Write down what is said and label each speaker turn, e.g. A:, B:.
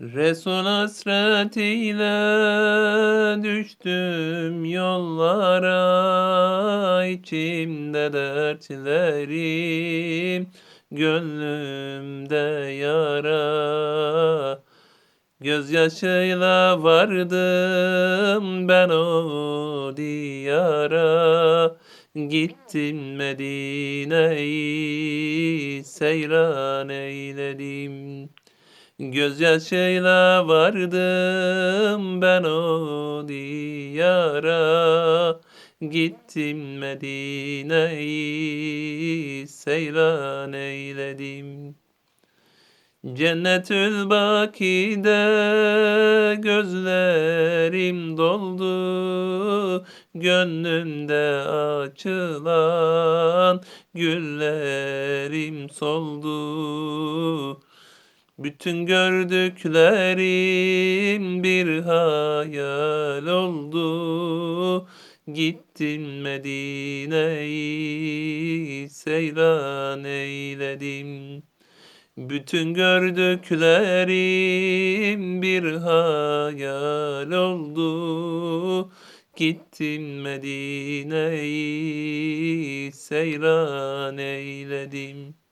A: Resul hasretiyle düştüm yollara içimde dertlerim gönlümde yara. Gözyaşıyla vardım ben o diyara. Gittim Medine'yi seyran eyledim Gözyaşıyla vardım ben o diyara. Gittim Medine'yi seyran eyledim. Cennetül Baki'de gözlerim doldu Gönlümde açılan güllerim soldu bütün gördüklerim bir hayal oldu. Gittim Medine'yi seyran eyledim. Bütün gördüklerim bir hayal oldu. Gittim Medine'yi seyran eyledim.